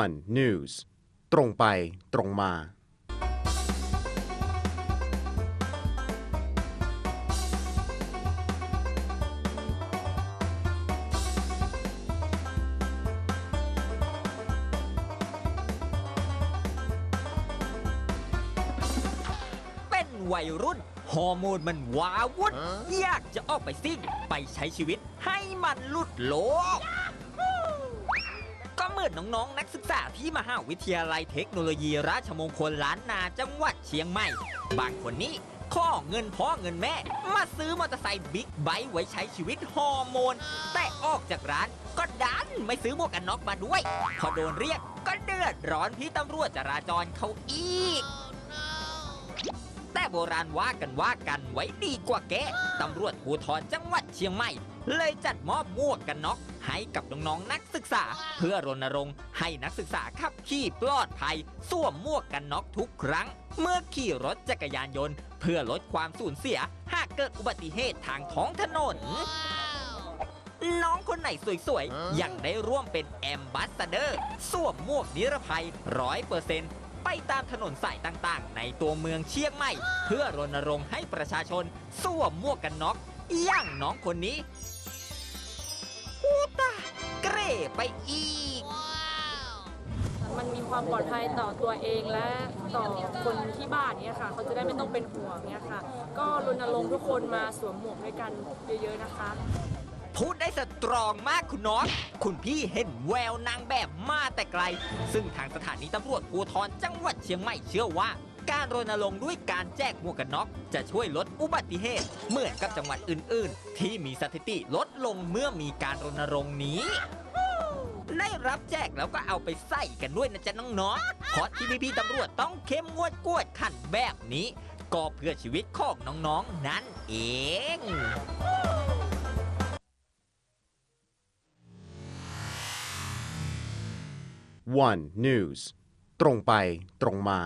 one news ตรงไปตรงมา เป็นวัยรุ่น ฮอร์โมนมันว้าวุ่นอยากจะออกไปซิ่ง ไปใช้ชีวิตให้มันหลุดโลก ก็เมื่อน้องๆ นักศึกษาที่มหาวิทยาลัยเทคโนโลยีราชมงคลล้านนาจังหวัดเชียงใหม่ บางคนนี้ข้อเงินพ่อเงินแม่ มาซื้อมอเตอร์ไซค์บิ๊กไบค์ไว้ใช้ชีวิตฮอร์โมน แต่ออกจากร้านก็ดันไม่ซื้อหมวกกันน็อกมาด้วย พอโดนเรียกก็เดือดร้อนพี่ตำรวจจราจรเขาอีก โบราณว่ากันว่ากันไว้ดีกว่าแกตำรวจภูธรจังหวัดเชียงใหม่ เลยจัดมอบหมวกกันน็อกให้กับน้องๆนักศึกษา เพื่อรณรงค์ให้นักศึกษาขับขี่ปลอดภัยสวมหมวกกันน็อกทุกครั้ง เมื่อขี่รถจักรยานยนต์ เพื่อลดความสูญเสีย หากเกิดอุบัติเหตุทางท้องถนนน้องคนไหนสวยๆ ยังได้ร่วมเป็นแอมบัสเดอร์ สวมหมวกนิรภัยร้อยเปอร์เซ็นต์ ไปตามถนนสายต่างๆ ในตัวเมืองเชียงใหม่ เพื่อรณรงค์ให้ประชาชนสวมหมวกกันน็อกอย่างน้องคนนี้อูตาเกรไปอีก มันมีความปลอดภัยต่อตัวเองและต่อคนที่บ้านเนี่ยค่ะ เขาจะได้ไม่ต้องเป็นห่วงเนี่ยค่ะ ก็รณรงค์ทุกคนมาสวมหมวกด้วยกันเยอะๆนะคะ พูดได้สตรองมากคุณน้อง คุณพี่เห็นแววนางแบบมาแต่ไกล ซึ่งทางสถานีตำรวจภูธรจังหวัดเชียงใหม่เชื่อว่า การรณรงค์ด้วยการแจกหมวกกันน็อก จะช่วยลดอุบัติเหตุ เหมือนกับจังหวัดอื่น ๆ ที่มีสถิติลดลงเมื่อมีการรณรงค์นี้ได้รับแจกแล้วก็เอาไปใส่กันด้วยนะจ๊ะน้องๆเพราะที่พี่ๆตำรวจต้องเข้มงวดกวดขันแบบนี้ ก็เพื่อชีวิตของน้องๆนั่นเอง one news ตรงไปตรงมา